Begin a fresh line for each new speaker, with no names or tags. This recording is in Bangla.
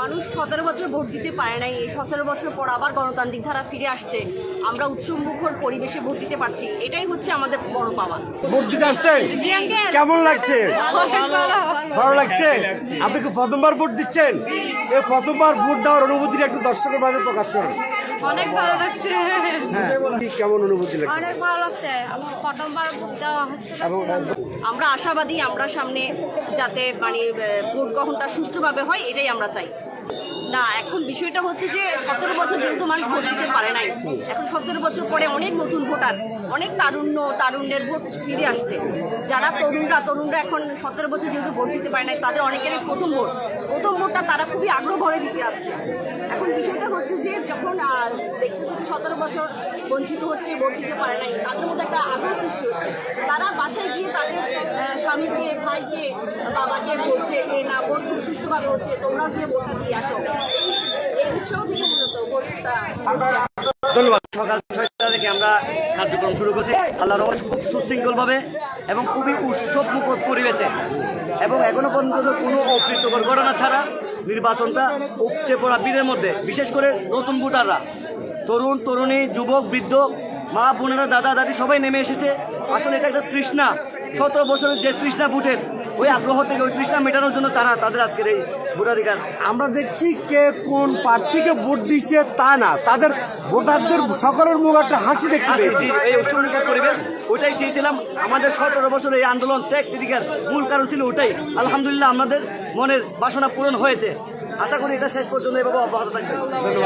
মানুষ সতেরো বছর ভোট দিতে পারে নাই। এই সতেরো বছর পর আবার গণতান্ত্রিক ধারা ফিরে আসছে। আমরা উৎসবমুখর পরিবেশে ভোট দিতে পারছি। এটাই হচ্ছে আমাদের বড় পাওয়া।
ভোট দিতে আসছেন কেমন লাগছে? ভালো লাগছে? আপনি কি প্রথমবার ভোট দিচ্ছেন? এই প্রথমবার ভোট দেওয়ার অনুভূতিটা একটু দর্শকের মাঝে প্রকাশ করেন।
অনেক ভালো লাগছে।
হ্যাঁ। কেমন অনুভূতি লাগছে?
অনেক ভালো লাগছে। প্রথমবার ভোট দেওয়া হচ্ছে।
আমরা আশাবাদী আমরা সামনে যাতে মানে ভোট গ্রহণটা সুষ্ঠুভাবে হয় এটাই আমরা চাই। না এখন বিষয়টা হচ্ছে যে সতেরো বছর যেহেতু মানুষ ভোট দিতে পারে নাই এখন সতেরো বছর পরে অনেক নতুন ভোটার অনেক তারুণ্য তারুণ্যের ভোট ফিরে আসছে। যারা তরুণরা তরুণরা এখন সতেরো বছর যেহেতু ভোট দিতে পারে নাই তাদের অনেকেরই প্রথম ভোট। প্রথম ভোটটা তারা খুবই আগ্রহ ভরে দিতে আসছে। এখন বিষয়টা হচ্ছে যে যখন দেখতেছে যে সতেরো বছর বঞ্চিত হচ্ছে, ভোট দিতে পারে নাই, তাদের মধ্যে একটা আগ্রহ সৃষ্টি হচ্ছে। তারা বাসায় গিয়ে তাদের স্বামীকে, ভাইকে, বাবাকে বলছে যে, না, ভোট খুব সুষ্ঠুভাবে হচ্ছে, তোমরাও গিয়ে ভোটটা দিয়ে আসো। এই উৎসাহ থেকে মূলত ভোটটা
ধন্যবাদ।
সকাল ছয়টা থেকে আমরা কার্যক্রম শুরু করছি। আল্লাহ রহমান খুব সুশৃঙ্খলভাবে এবং খুবই উৎসব পরিবেশে। এবং এখনও পর্যন্ত কোনো অপ্রীতকর ঘটনা ছাড়া নির্বাচনটা উপচে পড়া পীরের মধ্যে, বিশেষ করে নতুন ভোটাররা। তরুণ, তরুণী, যুবক, বৃদ্ধ, মা, বোনেরা, দাদা, দাদি সবাই নেমে এসেছে। আসলে এটা একটা তৃষ্ণা। সতেরো বছরের যে তৃষ্ণা ভোটের ওই আগ্রহ থেকে ওই তৃষ্ণা মেটানোর জন্য তারা তাদের আজকের এই ভোটাধিকার।
আমরা দেখছি কে কোন প্রার্থীকে ভোট দিচ্ছে তা না। তাদের ভোটারদের সকলের মুখ একটা হাসি দেখতে পেয়েছি।
এই উৎসবমুখর পরিবেশ ওটাই চেয়েছিলাম। আমাদের সতেরো বছর এই আন্দোলন ত্যাগ তিরিকার মূল কারণ ছিল ওটাই। আলহামদুলিল্লাহ আমাদের মনের বাসনা পূরণ হয়েছে। আশা করি এটা শেষ পর্যন্ত এভাবে অব্যাহত থাকবে। ধন্যবাদ